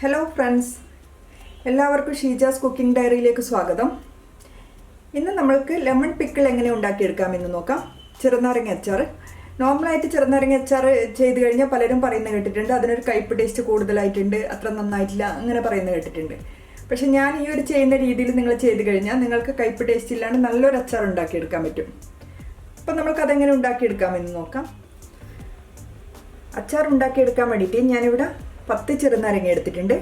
Hello friends എല്ലാവർക്കും Sheeja's cooking ഡയറിയിലേക്ക് സ്വാഗതം. ഇന്ന് നമ്മൾക്ക് ലെമൺ പിക്കിൾ എങ്ങനെ ഉണ്ടാക്കിയെടുക്കാമെന്ന് നോക്കാം. ചെറുനാരങ്ങ അച്ചാർ നോർമലായിട്ട് ചെറുനാരങ്ങ അച്ചാർ ചെയ്ത് കഴിഞ്ഞാൽ പലരും പറയുന്നത് കേട്ടിട്ടുണ്ട്. അതിനൊരു കയ്പ് ടേസ്റ്റ് കൂടുതലായിട്ടുണ്ട്. അത്ര നന്നായിട്ടില്ല. അങ്ങനെ പറയുന്നത് കേട്ടിട്ടുണ്ട്. പക്ഷെ ഞാൻ ഈ ഒരു ചെയ്യുന്ന രീതിയിൽ നിങ്ങൾ ചെയ്ത് കഴിഞ്ഞാൽ നിങ്ങൾക്ക് കയ്പ് ടേസ്റ്റ് ഇല്ലാണ്ട് നല്ലൊരു അച്ചാർ ഉണ്ടാക്കിയെടുക്കാൻ പറ്റും. അപ്പം നമുക്ക് അതെങ്ങനെ ഉണ്ടാക്കിയെടുക്കാമെന്ന് നോക്കാം. അച്ചാർ ഉണ്ടാക്കിയെടുക്കാൻ വേണ്ടിയിട്ട് ഞാനിവിടെ പത്ത് ചെറുനാരങ്ങ എടുത്തിട്ടുണ്ട്.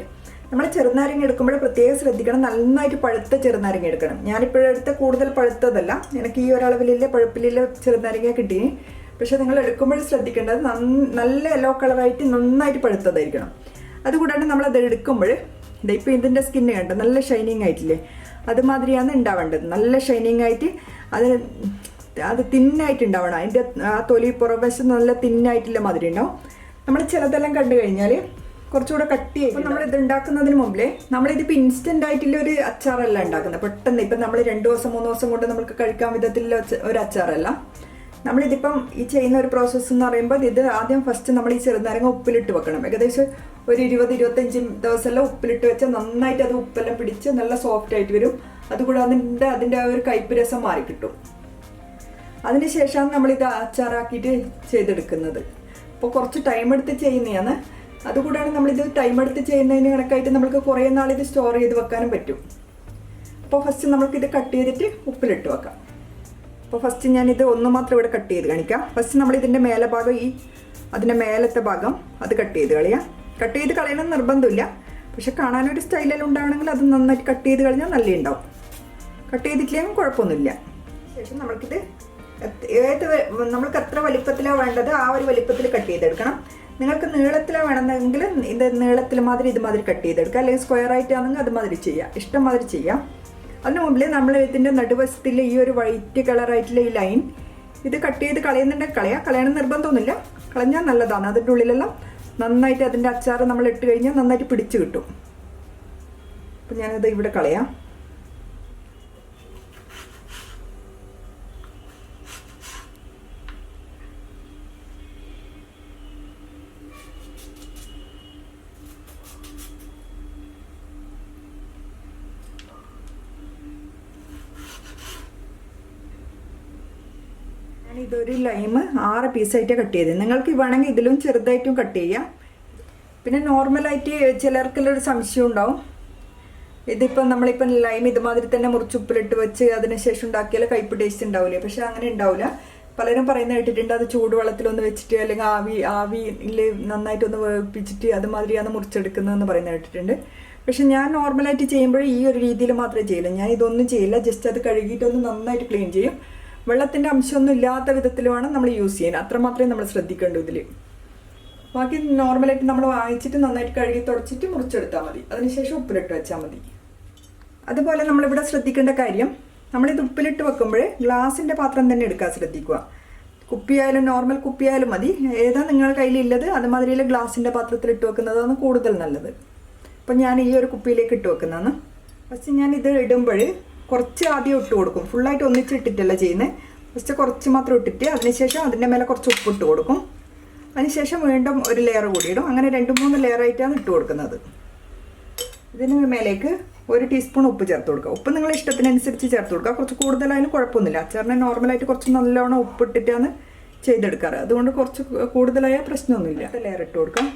നമ്മൾ ചെറുനാരങ്ങ എടുക്കുമ്പോൾ പ്രത്യേകം ശ്രദ്ധിക്കണം. നന്നായിട്ട് പഴുത്ത ചെറുനാരങ്ങ എടുക്കണം. ഞാനിപ്പോഴെടുത്ത കൂടുതൽ പഴുത്തതല്ല. എനിക്ക് ഈ ഒരളവിലെ പഴുപ്പിലെ ചെറുനാരങ്ങ കിട്ടി. പക്ഷെ നിങ്ങൾ എടുക്കുമ്പോൾ ശ്രദ്ധിക്കേണ്ടത് നല്ല യെല്ലോ കളറായിട്ട് നന്നായിട്ട് പഴുത്തതായിരിക്കണം. അതുകൂടാണ്ട് നമ്മൾ അത് എടുക്കുമ്പോൾ ഇപ്പം ഇതിന്റെ സ്കിന്ന് കണ്ട? നല്ല ഷൈനിങ് ആയിട്ടില്ലേ? അതുമാതിരിയാണ് ഉണ്ടാവേണ്ടത്. നല്ല ഷൈനിങ് ആയിട്ട് അത് അത് തിന്നായിട്ട് ഉണ്ടാവണം. അതിന്റെ ആ തൊലി പുറവശം നല്ല തിന്നായിട്ടുള്ള മാതിരി ഉണ്ടാവും. നമ്മൾ ചിലതെല്ലാം കണ്ടു കഴിഞ്ഞാൽ കുറച്ചുകൂടെ കട്ടി ആയിട്ട് നമ്മൾ ഇത് ഉണ്ടാക്കുന്നതിന് മുമ്പേ നമ്മളിതിപ്പോൾ ഇൻസ്റ്റന്റ് ആയിട്ടുള്ള ഒരു അച്ചാറല്ല ഉണ്ടാക്കുന്നത്. പെട്ടെന്ന് ഇപ്പം നമ്മൾ രണ്ട് ദിവസം മൂന്ന് ദിവസം കൊണ്ട് നമുക്ക് കഴിക്കാൻ വിധത്തിലുള്ള ഒരു അച്ചാറല്ല. നമ്മളിതിപ്പം ഈ ചെയ്യുന്ന ഒരു പ്രോസസ്സ് എന്ന് പറയുമ്പോൾ ഇത് ആദ്യം ഫസ്റ്റ് നമ്മൾ ഈ ചെറുനാരങ്ങ ഉപ്പിലിട്ട് വെക്കണം. ഏകദേശം ഒരു ഇരുപത് ഇരുപത്തഞ്ച് ദിവസമെല്ലാം ഉപ്പിലിട്ട് വെച്ചാൽ നന്നായിട്ട് അത് ഉപ്പെല്ലാം പിടിച്ച് നല്ല സോഫ്റ്റ് ആയിട്ട് വരും. അതുകൂടാതെ അതിന്റെ അതിന്റെ ആ ഒരു കയ്പ് രസം മാറി കിട്ടും. അതിനുശേഷമാണ് നമ്മളിത് അച്ചാറാക്കിയിട്ട് ചെയ്തെടുക്കുന്നത്. അപ്പോൾ കുറച്ച് ടൈം എടുത്ത് ചെയ്യുന്നതാണ്. അതുകൂടാണ് നമ്മളിത് ടൈം എടുത്ത് ചെയ്യുന്നതിന് കണക്കായിട്ട് നമുക്ക് കുറേ നാൾ ഇത് സ്റ്റോർ ചെയ്ത് വെക്കാനും പറ്റും. അപ്പോൾ ഫസ്റ്റ് നമുക്കിത് കട്ട് ചെയ്തിട്ട് ഉപ്പിലിട്ട് വെക്കാം. അപ്പോൾ ഫസ്റ്റ് ഞാനിത് ഒന്ന് മാത്രം ഇവിടെ കട്ട് ചെയ്ത് കാണിക്കാം. ഫസ്റ്റ് നമ്മൾ ഇതിന്റെ മേലെ ഭാഗം ഈ അതിന്റെ മേലത്തെ ഭാഗം അത് കട്ട് ചെയ്ത് കളയാം. കട്ട് ചെയ്ത് കളയണം നിർബന്ധമില്ല. പക്ഷെ കാണാനൊരു സ്റ്റൈലെല്ലാം ഉണ്ടാവണമെങ്കിൽ അത് നന്നായിട്ട് കട്ട് ചെയ്ത് കളഞ്ഞാൽ നല്ല ഉണ്ടാവും. കട്ട് ചെയ്തിട്ടില്ലെങ്കിൽ കുഴപ്പമൊന്നുമില്ല. ശേഷം നമ്മൾക്കിത് ഏത് നമ്മൾക്ക് എത്ര വലിപ്പത്തിലാണ് വേണ്ടത് ആ ഒരു വലിപ്പത്തിൽ കട്ട് ചെയ്തെടുക്കണം. നിങ്ങൾക്ക് നീളത്തിലെ വേണമെന്നെങ്കിൽ ഇത് നീളത്തിൽ മാതിരി ഇതുമാതിരി കട്ട് ചെയ്തെടുക്കുക അല്ലെങ്കിൽ സ്ക്വയർ ആയിട്ടാണെങ്കിൽ അതുമാതിരി ചെയ്യാം. ഇഷ്ടം മാതിരി ചെയ്യാം. അതിന് മുമ്പിൽ നമ്മൾ ഇതിന്റെ നടുവശത്തിൽ ഈ ഒരു വൈറ്റ് കളറായിട്ടുള്ള ഈ ലൈൻ ഇത് കട്ട് ചെയ്ത് കളയുന്നുണ്ടെങ്കിൽ കളയാം. കളയണം നിർബന്ധമൊന്നുമില്ല. കളഞ്ഞാൽ നല്ലതാണ്. അതിന്റെ ഉള്ളിലെല്ലാം നന്നായിട്ട് അതിന്റെ അച്ചാർ നമ്മൾ ഇട്ട് കഴിഞ്ഞാൽ നന്നായിട്ട് പിടിച്ച് കിട്ടും. അപ്പം ഞാനത് ഇവിടെ കളയാം. ഇതൊരു ലൈമ് ആറ് പീസായിട്ട് കട്ട് ചെയ്ത്. നിങ്ങൾക്ക് വേണമെങ്കിൽ ഇതിലും ചെറുതായിട്ടും കട്ട് ചെയ്യാം. പിന്നെ നോർമലായിട്ട് ചിലർക്കുള്ളൊരു സംശയം ഉണ്ടാവും. ഇതിപ്പം നമ്മളിപ്പം ലൈം ഇതുമാതിരി തന്നെ മുറിച്ച് ഉപ്പിലിട്ട് വെച്ച് അതിനുശേഷം ഉണ്ടാക്കിയാൽ കയ്പ് ടേസ്റ്റ് ഉണ്ടാവില്ലേ? പക്ഷെ അങ്ങനെ ഉണ്ടാവില്ല. പലരും പറയുന്ന കേട്ടിട്ടുണ്ട് അത് ചൂടുവെള്ളത്തിലൊന്ന് വെച്ചിട്ട് അല്ലെങ്കിൽ ആവി ആവിയിൽ നന്നായിട്ടൊന്ന് വേവിപ്പിച്ചിട്ട് അതുമാതിരിയാണ് മുറിച്ചെടുക്കുന്നതെന്ന് പറയുന്ന കേട്ടിട്ടുണ്ട്. പക്ഷെ ഞാൻ നോർമലായിട്ട് ചെയ്യുമ്പോൾ ഈ ഒരു രീതിയിൽ മാത്രമേ ചെയ്യില്ല ഞാൻ ഇതൊന്നും ചെയ്യില്ല. ജസ്റ്റ് അത് കഴുകിയിട്ടൊന്ന് നന്നായിട്ട് ക്ലീൻ ചെയ്യും. വെള്ളത്തിന്റെ അംശമൊന്നും ഇല്ലാത്ത വിധത്തിൽ വേണം നമ്മൾ യൂസ് ചെയ്യാൻ അത്രമാത്രമേ നമ്മൾ ശ്രദ്ധിക്കേണ്ടൂ ഇതിൽ ബാക്കി നോർമലായിട്ട് നമ്മൾ വാങ്ങിച്ചിട്ട് നന്നായിട്ട് കഴുകി തുടച്ചിട്ട് മുറിച്ചെടുത്താൽ മതി. അതിനുശേഷം ഉപ്പിലിട്ട് വെച്ചാൽ മതി. അതുപോലെ നമ്മളിവിടെ ശ്രദ്ധിക്കേണ്ട കാര്യം നമ്മളിത് ഉപ്പിലിട്ട് വെക്കുമ്പോൾ ഗ്ലാസിന്റെ പാത്രം തന്നെ എടുക്കാൻ ശ്രദ്ധിക്കുക. കുപ്പിയായാലും നോർമൽ കുപ്പിയായാലും മതി. ഏതാ നിങ്ങളുടെ കയ്യിലുള്ളത് അതുമാതിരിയുള്ള ഗ്ലാസിന്റെ പാത്രത്തിൽ ഇട്ട് വെക്കുന്നതാണ് കൂടുതൽ നല്ലത്. അപ്പം ഞാൻ ഈ ഒരു കുപ്പിയിലേക്ക് ഇട്ട് വെക്കുന്നതാണ്. ഫസ്റ്റ് ഞാൻ ഇത് ഇടുമ്പോൾ കുറച്ച് ആദ്യം ഇട്ട് കൊടുക്കും. ഫുള്ളായിട്ട് ഒന്നിച്ച് ഇട്ടിട്ടല്ല ചെയ്യുന്നത് ഫസ്റ്റ് കുറച്ച് മാത്രം ഇട്ടിട്ട് അതിനുശേഷം അതിന്റെ മേലെ കുറച്ച് ഉപ്പ് ഇട്ട് കൊടുക്കും. അതിനുശേഷം വീണ്ടും ഒരു ലെയർ കൂടി ഇടും. അങ്ങനെ രണ്ട് മൂന്ന് ലെയർ ആയിട്ടാണ് ഇട്ട് കൊടുക്കുന്നത്. ഇതിന് മേലേക്ക് ഒരു ടീസ്പൂൺ ഉപ്പ് ചേർത്ത് കൊടുക്കുക. ഉപ്പ് നിങ്ങൾ ഇഷ്ടത്തിനനുസരിച്ച് ചേർത്ത് കൊടുക്കുക. കുറച്ച് കൂടുതലായാലും കുഴപ്പമൊന്നുമില്ല. അച്ചാറിന് നോർമലായിട്ട് കുറച്ച് നല്ലോണം ഉപ്പ് ഇട്ടിട്ടാണ് ചെയ്തെടുക്കാറ്. അതുകൊണ്ട് കുറച്ച് കൂടുതലായ പ്രശ്നമൊന്നുമില്ല. ലെയർ ഇട്ട് കൊടുക്കാം.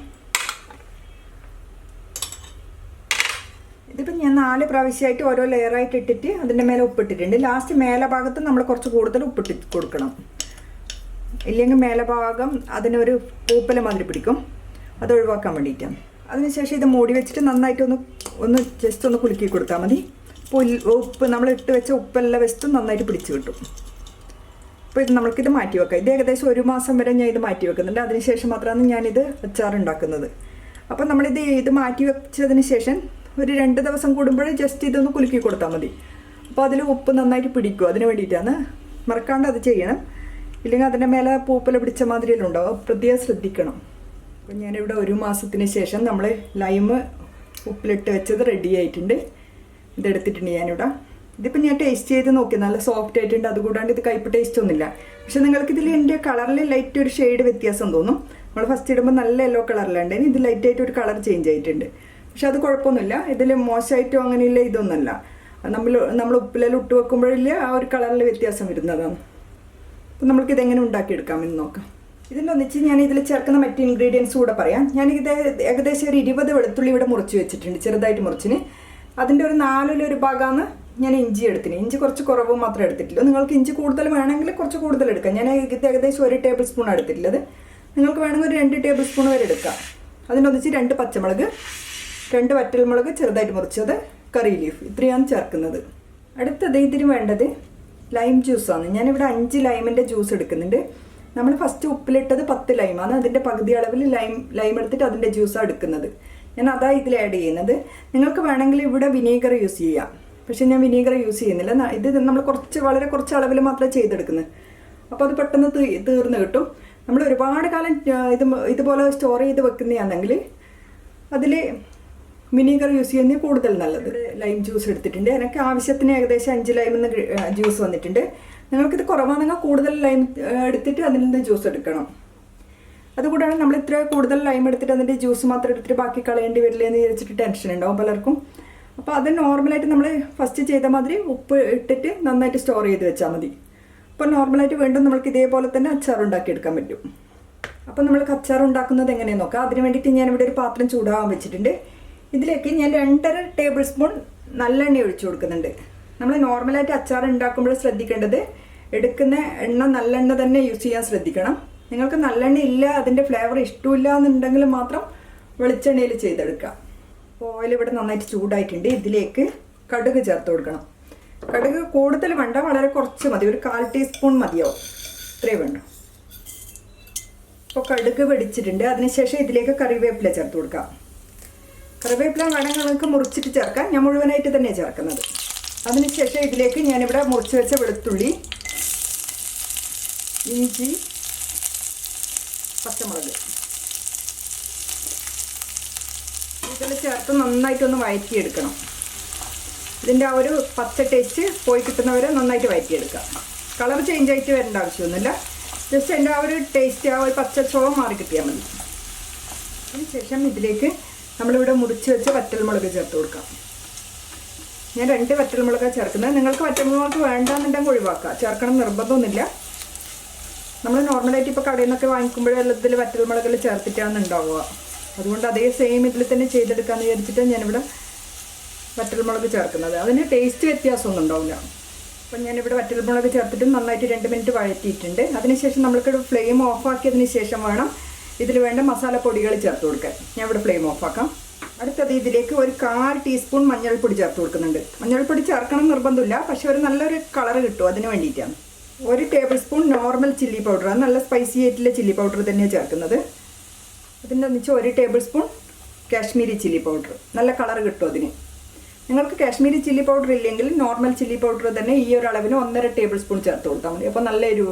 ഇതിപ്പോൾ ഞാൻ നാല് പ്രാവശ്യമായിട്ട് ഓരോ ലെയറായിട്ട് ഇട്ടിട്ട് അതിന്റെ മേലെ ഉപ്പിട്ടിട്ടുണ്ട്. ലാസ്റ്റ് മേലെ ഭാഗത്ത് നമ്മൾ കുറച്ച് കൂടുതൽ ഉപ്പിട്ട് കൊടുക്കണം. ഇല്ലെങ്കിൽ മേലെ ഭാഗം അതിനൊരു പൂപ്പല മാതിരി പിടിക്കും. അത് ഒഴിവാക്കാൻ വേണ്ടിയിട്ടാണ് അതിനുശേഷം ഇത് മൂടി വെച്ചിട്ട് നന്നായിട്ട് ഒന്ന് ഒന്ന് ജസ്റ്റ് ഒന്ന് കുലുക്കി കൊടുത്താൽ മതി. ഉപ്പ് നമ്മൾ ഇട്ട് വെച്ച ഉപ്പെല്ലാം വെച്ചിട്ട് നന്നായിട്ട് പിടിച്ച് കിട്ടും. അപ്പോൾ ഇത് നമ്മൾക്കിത് മാറ്റി വെക്കാം. ഇത് ഏകദേശം ഒരു മാസം വരെ ഞാൻ ഇത് മാറ്റി വെക്കുന്നുണ്ട്. അതിനുശേഷം മാത്രമാണ് ഞാനിത് അച്ചാറുണ്ടാക്കുന്നത്. അപ്പോൾ നമ്മളിത് ഇത് മാറ്റി വെച്ചതിന് ശേഷം ഒരു രണ്ട് ദിവസം കൂടുമ്പോൾ ജസ്റ്റ് ഇതൊന്ന് കുലുക്കി കൊടുത്താൽ മതി. അപ്പോൾ അതിൽ ഉപ്പ് നന്നായിട്ട് പിടിക്കും. അതിന് വേണ്ടിയിട്ടാണ് മറക്കാണ്ട് അത് ചെയ്യണം. ഇല്ലെങ്കിൽ അതിന്റെ മേലെ പൂപ്പല പിടിച്ച മാതിരിയെല്ലാം ഉണ്ടാവും. പ്രത്യേകം ശ്രദ്ധിക്കണം. അപ്പം ഞാനിവിടെ ഒരു മാസത്തിന് ശേഷം നമ്മൾ ലൈമ് ഉപ്പിലിട്ട് വെച്ചത് റെഡി ആയിട്ടുണ്ട്. ഇതെടുത്തിട്ടുണ്ട് ഞാനിവിടെ. ഇതിപ്പോൾ ഞാൻ ടേസ്റ്റ് ചെയ്ത് നോക്കി. നല്ല സോഫ്റ്റ് ആയിട്ടുണ്ട്. അതുകൂടാണ്ട് ഇത് കയ്പ് ടേസ്റ്റ് ഒന്നുമില്ല. പക്ഷെ നിങ്ങൾക്ക് ഇതിൽ എന്റെ കളറിൽ ലൈറ്റ് ഒരു ഷെയ്ഡ് വ്യത്യാസം തോന്നും. നമ്മൾ ഫസ്റ്റ് ഇടുമ്പോൾ നല്ല യെല്ലോ കളറിലുണ്ടായിരുന്നു ഇത് ലൈറ്റ് ആയിട്ട് ഒരു കളർ ചേഞ്ച് ആയിട്ടുണ്ട്. പക്ഷെ അത് കുഴപ്പമൊന്നുമില്ല. ഇതിൽ മോശമായിട്ടോ അങ്ങനെയില്ല ഇതൊന്നുമല്ല. നമ്മൾ നമ്മൾ ഉപ്പിലെല്ലാം ഇട്ട് വെക്കുമ്പോഴില്ല ആ ഒരു കളറിൽ വ്യത്യാസം വരുന്നതാണ് അപ്പം നമ്മൾക്ക് ഇതെങ്ങനെ ഉണ്ടാക്കിയെടുക്കാമെന്ന് നോക്കാം. ഇതിന്റെ ഒന്നിച്ച് ഞാൻ ഇതിൽ ചേർക്കുന്ന മറ്റ് ഇൻഗ്രീഡിയൻസ് കൂടെ പറയാം. ഞാൻ ഇത് ഏകദേശം ഒരു ഇരുപത് വെളുത്തുള്ളി ഇവിടെ മുറിച്ച് വെച്ചിട്ടുണ്ട് ചെറുതായിട്ട് മുറിച്ചിന്. അതിന്റെ ഒരു നാലിലൊരു ഭാഗമാണ് ഞാൻ ഇഞ്ചി എടുത്തിന്. ഇഞ്ചി കുറച്ച് കുറവ് മാത്രമേ എടുത്തിട്ടുള്ളൂ. നിങ്ങൾക്ക് ഇഞ്ചി കൂടുതൽ വേണമെങ്കിൽ കുറച്ച് കൂടുതൽ എടുക്കാം. ഞാൻ ഇത് ഏകദേശം ഒരു ടേബിൾ സ്പൂൺ എടുത്തിട്ടുള്ളത്. നിങ്ങൾക്ക് വേണമെങ്കിൽ ഒരു രണ്ട് ടേബിൾ സ്പൂൺ വരെ എടുക്കാം. അതിനൊന്നിച്ച് രണ്ട് പച്ചമുളക് രണ്ട് വറ്റൽമുളക് ചെറുതായിട്ട് മുറിച്ചത് കറി ലീഫ് ഇത്രയാണ് ചേർക്കുന്നത്. അടുത്തത് ഇതിന് വേണ്ടത് ലൈം ജ്യൂസാണ് ഞാനിവിടെ അഞ്ച് ലൈമിന്റെ ജ്യൂസ് എടുക്കുന്നുണ്ട്. നമ്മൾ ഫസ്റ്റ് ഉപ്പിലിട്ടത് പത്ത് ലൈമാണ് അതിന്റെ പകുതി അളവിൽ ലൈം ലൈം എടുത്തിട്ട് അതിന്റെ ജ്യൂസാണ് എടുക്കുന്നത്. ഞാൻ അതാ ഇതിൽ ആഡ് ചെയ്യുന്നത്. നിങ്ങൾക്ക് വേണമെങ്കിൽ ഇവിടെ വിനീഗർ യൂസ് ചെയ്യാം. പക്ഷേ ഞാൻ വിനീഗർ യൂസ് ചെയ്യുന്നില്ല. ഇത് നമ്മൾ കുറച്ച് വളരെ കുറച്ച് അളവിൽ മാത്രമേ ചെയ്തെടുക്കുന്നത് അപ്പോൾ അത് പെട്ടെന്ന് തീർന്ന് കിട്ടും. നമ്മൾ ഒരുപാട് കാലം ഇത് ഇതുപോലെ സ്റ്റോർ ചെയ്ത് വെക്കുന്നതാണെങ്കിൽ അതിൽ വിനീഗർ യൂസ് ചെയ്യുന്നത് കൂടുതൽ നല്ലത്. ലൈം ജ്യൂസ് എടുത്തിട്ടുണ്ട്. എനിക്ക് ആവശ്യത്തിന് ഏകദേശം അഞ്ച് ലൈം നിന്ന് ജ്യൂസ് വന്നിട്ടുണ്ട്. നിങ്ങൾക്കിത് കുറവാണെങ്കിൽ കൂടുതൽ ലൈം എടുത്തിട്ട് അതിൽ നിന്ന് ജ്യൂസ് എടുക്കണം. അതുകൂടാണ് നമ്മൾ ഇത്ര കൂടുതൽ ലൈം എടുത്തിട്ട് അതിന്റെ ജ്യൂസ് മാത്രം എടുത്തിട്ട് ബാക്കി കളയേണ്ടി വരില്ല എന്ന് വിചാരിച്ചിട്ട് ടെൻഷൻ ഉണ്ടാവും പലർക്കും. അപ്പോൾ അത് നോർമലായിട്ട് നമ്മൾ ഫസ്റ്റ് ചെയ്ത മാതിരി ഉപ്പ് ഇട്ടിട്ട് നന്നായിട്ട് സ്റ്റോർ ചെയ്ത് വെച്ചാൽ മതി. അപ്പോൾ നോർമലായിട്ട് വീണ്ടും നമുക്ക് ഇതേപോലെ തന്നെ അച്ചാർ ഉണ്ടാക്കിയെടുക്കാൻ പറ്റും. അപ്പോൾ നമ്മൾ അച്ചാർ ഉണ്ടാക്കുന്നത് എങ്ങനെയാണെന്ന് നോക്കാം. അതിന് വേണ്ടിയിട്ട് ഞാനിവിടെ ഒരു പാത്രം ചൂടാവാൻ വെച്ചിട്ടുണ്ട്. ഇതിലേക്ക് ഞാൻ രണ്ടര ടേബിൾ സ്പൂൺ നല്ലെണ്ണ ഒഴിച്ചു കൊടുക്കുന്നുണ്ട്. നമ്മൾ നോർമലായിട്ട് അച്ചാർ ഉണ്ടാക്കുമ്പോൾ ശ്രദ്ധിക്കേണ്ടത് എടുക്കുന്ന എണ്ണ നല്ലെണ്ണ തന്നെ യൂസ് ചെയ്യാൻ ശ്രദ്ധിക്കണം. നിങ്ങൾക്ക് നല്ലെണ്ണ ഇല്ല അതിന്റെ ഫ്ലേവർ ഇഷ്ടമില്ല എന്നുണ്ടെങ്കിൽ മാത്രം വെളിച്ചെണ്ണയിൽ ചെയ്തെടുക്കാം ഓയിൽ ഇവിടെ നന്നായിട്ട് ചൂടായിട്ടുണ്ട്. ഇതിലേക്ക് കടുക് ചേർത്ത് കൊടുക്കണം. കടുക് കൂടുതൽ വേണ്ട വളരെ കുറച്ച് മതി. ഒരു കാൽ ടീസ്പൂൺ മതിയാവും. ഇത്രയും വേണം ഇപ്പോൾ കടുക് വെടിച്ചിട്ടുണ്ട്. അതിനുശേഷം ഇതിലേക്ക് കറിവേപ്പില ചേർത്ത് കൊടുക്കാം. കറിവേപ്പില വേണമെങ്കിൽ നിങ്ങൾക്ക് മുറിച്ചിട്ട് ചേർക്കാം. ഞാൻ മുഴുവനായിട്ട് തന്നെ ചേർക്കുന്നത്. അതിനുശേഷം ഇതിലേക്ക് ഞാനിവിടെ മുറിച്ച് വെച്ച വെളുത്തുള്ളി ഇഞ്ചി പച്ചമുളക്. ഇതെല്ലാം ചേർത്ത് നന്നായിട്ടൊന്ന് വഴറ്റിയെടുക്കണം. ഇതിന്റെ ആ ഒരു പച്ച ടേസ്റ്റ് പോയി കിട്ടുന്നവരെ നന്നായിട്ട് വഴറ്റിയെടുക്കാം. കളർ ചേഞ്ച് ആയിട്ട് വരേണ്ട ആവശ്യമൊന്നുമില്ല. ജസ്റ്റ് അതിന്റെ ആ ഒരു ടേസ്റ്റ് ആ ഒരു പച്ച ചോളം മാറി കിട്ടിയാൽ മതി. അതിനുശേഷം ഇതിലേക്ക് നമ്മളിവിടെ മുറിച്ച് വെച്ച് വറ്റൽമുളക് ചേർത്ത് കൊടുക്കാം. ഞാൻ രണ്ട് വറ്റൽമുളകാണ് ചേർക്കുന്നത്. നിങ്ങൾക്ക് വറ്റൽമുളക് വേണ്ടാന്നുണ്ടെങ്കിൽ ഒഴിവാക്കാം ചേർക്കണം നിർബന്ധമൊന്നുമില്ല. നമ്മൾ നോർമലായിട്ട് ഇപ്പോൾ കടയിൽ നിന്നൊക്കെ വാങ്ങിക്കുമ്പോഴേ എല്ലാത്തിൽ വറ്റൽമുളകിൽ ചേർത്തിട്ടാണ് ഉണ്ടാവുക. അതുകൊണ്ട് അതേ സെയിം ഇതിൽ തന്നെ ചെയ്തെടുക്കാമെന്ന് വിചാരിച്ചിട്ട് ഞാനിവിടെ വറ്റൽമുളക് ചേർക്കുന്നത്. അതിന് ടേസ്റ്റ് വ്യത്യാസമൊന്നും ഉണ്ടാവില്ല. അപ്പം ഞാനിവിടെ വറ്റൽമുളക് ചേർത്തിട്ട് നന്നായിട്ട് രണ്ട് മിനിറ്റ് വഴറ്റിയിട്ടുണ്ട്. അതിനുശേഷം നമ്മൾക്ക് ഫ്ലെയിം ഓഫാക്കിയതിന് ശേഷം വേണം ഇതിൽ വേണ്ട മസാലപ്പൊടികൾ ചേർത്ത് കൊടുക്കാം ഞാൻ ഇവിടെ ഫ്ലെയിം ഓഫ് ആക്കാം. അടുത്തത് ഇതിലേക്ക് ഒരു കാൽ ടീസ്പൂൺ മഞ്ഞൾപ്പൊടി ചേർത്ത് കൊടുക്കുന്നുണ്ട്. മഞ്ഞൾപ്പൊടി ചേർക്കണം നിർബന്ധമില്ല. പക്ഷെ ഒരു നല്ലൊരു കളർ കിട്ടും അതിന് വേണ്ടിയിട്ടാണ്. ഒരു table spoon normal chilli powder നല്ല സ്പൈസി ആയിട്ടുള്ള ചില്ലി പൗഡർ തന്നെയാണ് ചേർക്കുന്നത്. അതിന്റെ ഒന്നിച്ച് ഒരു table spoon Kashmiri chilli powder നല്ല കളർ കിട്ടും അതിന്. നിങ്ങൾക്ക് കാശ്മീരി ചില്ലി പൗഡർ ഇല്ലെങ്കിൽ നോർമൽ ചില്ലി പൗഡർ തന്നെ ഈ ഒരു അളവിന് ഒന്നര ടേബിൾ സ്പൂൺ ചേർത്ത് കൊടുത്താൽ മതി. അപ്പോൾ നല്ല എരിവ്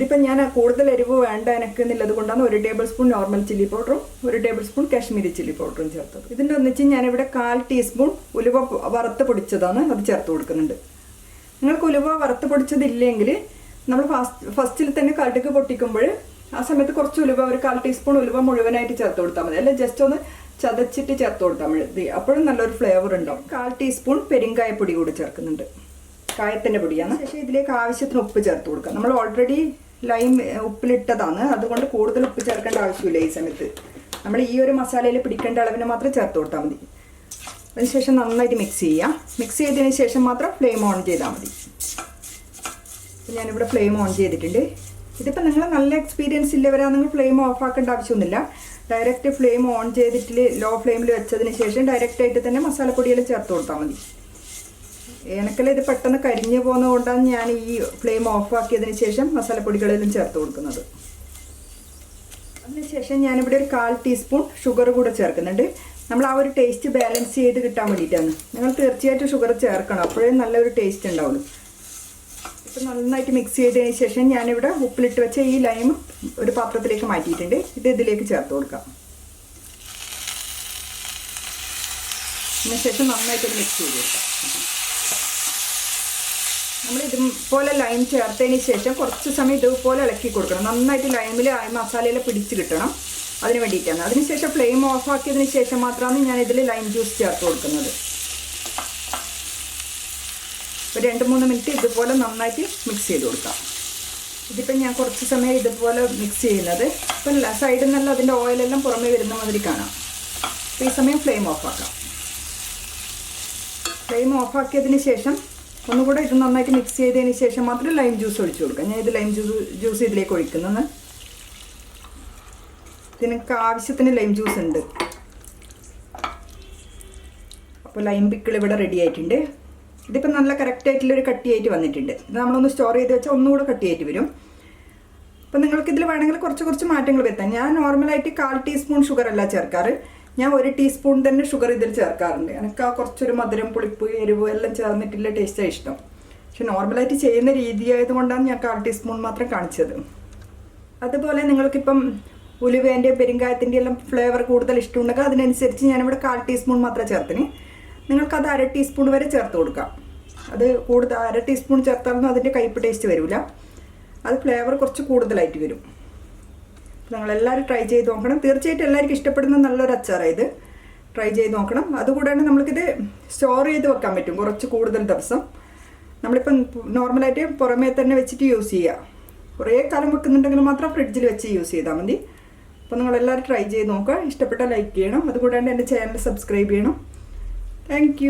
ഇതിപ്പോൾ ഞാൻ കൂടുതൽ എരിവ് വേണ്ട എനിക്ക് എന്നുള്ളത് കൊണ്ടാണ് ഒരു ടേബിൾ സ്പൂൺ നോർമൽ ചില്ലി പൗഡറും ഒരു ടേബിൾ സ്പൂൺ കാശ്മീരി ചില്ലി പൗഡറും ചേർത്തത്. ഇതിന്റെ ഒന്നിച്ച് ഞാനിവിടെ കാൽ ടീസ്പൂൺ ഉലുവ വറുത്ത് പൊടിച്ചതാണ് അത് ചേർത്ത് കൊടുക്കുന്നുണ്ട്. നിങ്ങൾക്ക് ഉലുവ വറുത്ത് പൊടിച്ചതില്ലെങ്കിൽ നമ്മൾ ഫസ്റ്റ് ഫസ്റ്റിൽ തന്നെ കടുക് പൊട്ടിക്കുമ്പോൾ ആ സമയത്ത് കുറച്ച് ഉലുവ ഒരു കാൽ ടീസ്പൂൺ ഉലുവ മുഴുവനായിട്ട് ചേർത്ത് കൊടുത്താൽ മതി. അല്ലെങ്കിൽ ജസ്റ്റ് ഒന്ന് ചതച്ചിട്ട് ചേർത്ത് കൊടുത്താൽ മതി. അപ്പോഴും നല്ലൊരു ഫ്ലേവർ ഉണ്ടാവും. കാൽ ടീസ്പൂൺ പെരിങ്കായപ്പൊടി കൂടി ചേർക്കുന്നുണ്ട്. കായത്തിന്റെ പൊടിയാണ്. പക്ഷേ ഇതിലേക്ക് ആവശ്യത്തിന് ഉപ്പ് ചേർത്ത് കൊടുക്കുക നമ്മൾ ഓൾറെഡി ലൈം ഉപ്പിലിട്ടതാണ്. അതുകൊണ്ട് കൂടുതൽ ഉപ്പ് ചേർക്കേണ്ട ആവശ്യമില്ല ഈ സമയത്ത്. നമ്മൾ ഈ ഒരു മസാലയിൽ പിടിക്കേണ്ട അളവിന് മാത്രം ചേർത്ത് കൊടുത്താൽ മതി. അതിനുശേഷം നന്നായിട്ട് മിക്സ് ചെയ്യാം മിക്സ് ചെയ്തതിന് ശേഷം മാത്രം ഫ്ലെയിം ഓൺ ചെയ്താൽ മതി. ഞാനിവിടെ ഫ്ലെയിം ഓൺ ചെയ്തിട്ടുണ്ട്. ഇതിപ്പോൾ നിങ്ങൾ നല്ല എക്സ്പീരിയൻസ് ഇല്ലവരാ നിങ്ങൾ ഫ്ലെയിം ഓഫ് ആക്കേണ്ട ആവശ്യമൊന്നുമില്ല. ഡയറക്റ്റ് ഫ്ലെയിം ഓൺ ചെയ്തിട്ട് ലോ ഫ്ലെയിമിൽ വെച്ചതിന് ശേഷം ഡയറക്റ്റായിട്ട് തന്നെ മസാലപ്പൊടിയെല്ലാം ചേർത്ത് കൊടുത്താൽ മതി. എനക്കെല്ലാം ഇത് പെട്ടെന്ന് കരിഞ്ഞു പോകുന്നതുകൊണ്ടാണ് ഞാൻ ഈ ഫ്ലെയിം ഓഫാക്കിയതിന് ശേഷം മസാലപ്പൊടികളെല്ലാം ചേർത്ത് കൊടുക്കുന്നത്. അതിനുശേഷം ഞാനിവിടെ ഒരു കാൽ ടീസ്പൂൺ ഷുഗർ കൂടെ ചേർക്കുന്നുണ്ട്. നമ്മൾ ആ ഒരു ടേസ്റ്റ് ബാലൻസ് ചെയ്ത് കിട്ടാൻ വേണ്ടിയിട്ടാണ്. നിങ്ങൾ തീർച്ചയായിട്ടും ഷുഗർ ചേർക്കണം. അപ്പോഴേ നല്ലൊരു ടേസ്റ്റ് ഉണ്ടാവുള്ളൂ. ഇപ്പം നന്നായിട്ട് മിക്സ് ചെയ്തതിന് ശേഷം ഞാനിവിടെ ഉപ്പിലിട്ട് വെച്ച ഈ ലൈം ഒരു പാത്രത്തിലേക്ക് മാറ്റിയിട്ടുണ്ട്. ഇത് ഇതിലേക്ക് ചേർത്ത് കൊടുക്കാം. അതിനുശേഷം നന്നായിട്ട് മിക്സ് ചെയ്ത് കൊടുക്കാം. നമ്മൾ ഇതുപോലെ ലൈം ചേർത്തതിന് ശേഷം കുറച്ച് സമയം ഇതുപോലെ ഇളക്കി കൊടുക്കണം. നന്നായിട്ട് ലൈമിൽ ആ മസാലയിൽ പിടിച്ച് കിട്ടണം അതിന് വേണ്ടിയിട്ടാണ്. അതിനുശേഷം ഫ്ലെയിം ഓഫാക്കിയതിന് ശേഷം മാത്രമാണ് ഞാൻ ഇതിൽ ലൈം ജ്യൂസ് ചേർത്ത് കൊടുക്കുന്നത്. ഒരു രണ്ട് മൂന്ന് മിനിറ്റ് ഇതുപോലെ നന്നായിട്ട് മിക്സ് ചെയ്ത് കൊടുക്കാം. ഇതിപ്പോൾ ഞാൻ കുറച്ച് സമയം ഇതുപോലെ മിക്സ് ചെയ്യുന്നത്. ഇപ്പം സൈഡിൽ നിന്നുള്ള അതിന്റെ ഓയിലെല്ലാം പുറമേ വരുന്ന മാതിരി കാണാം. അപ്പോൾ ഈ സമയം ഫ്ലെയിം ഓഫാക്കാം ഫ്ലെയിം ഓഫാക്കിയതിന് ശേഷം ഒന്നുകൂടെ ഇത് നന്നായിട്ട് മിക്സ് ചെയ്തതിന് ശേഷം മാത്രം ലൈം ജ്യൂസ് ഒഴിച്ചു കൊടുക്കാം. ഞാൻ ഇത് ലൈം ജ്യൂസ് ജ്യൂസ് ഇതിലേക്ക് ഒഴിക്കുന്നത് ഇതിനൊക്കെ ആവശ്യത്തിന് ലൈം ജ്യൂസ് ഉണ്ട്. അപ്പോൾ ലൈം പിക്കിൾ ഇവിടെ റെഡി ആയിട്ടുണ്ട്. ഇതിപ്പോൾ നല്ല കറക്റ്റായിട്ടുള്ളൊരു കട്ടിയായിട്ട് വന്നിട്ടുണ്ട്. ഇത് നമ്മളൊന്ന് സ്റ്റോർ ചെയ്ത് വെച്ചാൽ ഒന്നുകൂടെ കട്ടിയായിട്ട് വരും. അപ്പം നിങ്ങൾക്ക് ഇതിൽ വേണമെങ്കിൽ കുറച്ച് കുറച്ച് മാറ്റങ്ങൾ വരുത്താം. ഞാൻ നോർമലായിട്ട് കാൽ ടീസ്പൂൺ ഷുഗർ അല്ല ചേർക്കാറ്. ഞാൻ ഒരു ടീസ്പൂൺ തന്നെ ഷുഗർ ഇതിൽ ചേർക്കാറുണ്ട്. എനിക്ക് ആ കുറച്ചൊരു മധുരം പുളിപ്പ് എരിവ് എല്ലാം ചേർന്നിട്ടുള്ള ടേസ്റ്റാണ് ഇഷ്ടം. പക്ഷെ നോർമലായിട്ട് ചെയ്യുന്ന രീതി ആയതുകൊണ്ടാണ് ഞാൻ കാൽ ടീസ്പൂൺ മാത്രം കാണിച്ചത്. അതുപോലെ നിങ്ങൾക്കിപ്പം ഉലുവേന്റെ പെരുങ്കായത്തിന്റെ എല്ലാം ഫ്ലേവർ കൂടുതൽ ഇഷ്ടമുണ്ടെങ്കിൽ അതിനനുസരിച്ച് ഞാനിവിടെ കാൽ ടീസ്പൂൺ മാത്രമേ ചേർത്തിന്. നിങ്ങൾക്കത് അര ടീസ്പൂൺ വരെ ചേർത്ത് കൊടുക്കാം. അത് കൂടുതൽ അര ടീസ്പൂൺ ചേർത്താലൊന്നും അതിന്റെ കയ്പ് ടേസ്റ്റ് വരില്ല അത് ഫ്ലേവർ കുറച്ച് കൂടുതലായിട്ട് വരും. നിങ്ങളെല്ലാവരും ട്രൈ ചെയ്ത് നോക്കണം. തീർച്ചയായിട്ടും എല്ലാവർക്കും ഇഷ്ടപ്പെടുന്ന നല്ലൊരു അച്ചാറാണ് ഇത്. ട്രൈ ചെയ്ത് നോക്കണം. അതുകൂടാണ്ട് നമ്മൾക്കിത് സ്റ്റോർ ചെയ്ത് വെക്കാൻ പറ്റും. കുറച്ച് കൂടുതൽ ദിവസം. നമ്മളിപ്പം നോർമലായിട്ട് പുറമേ തന്നെ വെച്ചിട്ട് യൂസ് ചെയ്യുക കുറേ കാലം വെക്കുന്നുണ്ടെങ്കിൽ മാത്രം ഫ്രിഡ്ജിൽ വെച്ച് യൂസ് ചെയ്താൽ മതി. അപ്പോൾ നിങ്ങളെല്ലാവരും ട്രൈ ചെയ്ത് നോക്കുക. ഇഷ്ടപ്പെട്ട ലൈക്ക് ചെയ്യണം. അതുകൂടാണ്ട് എന്റെ ചാനൽ സബ്സ്ക്രൈബ് ചെയ്യണം. താങ്ക്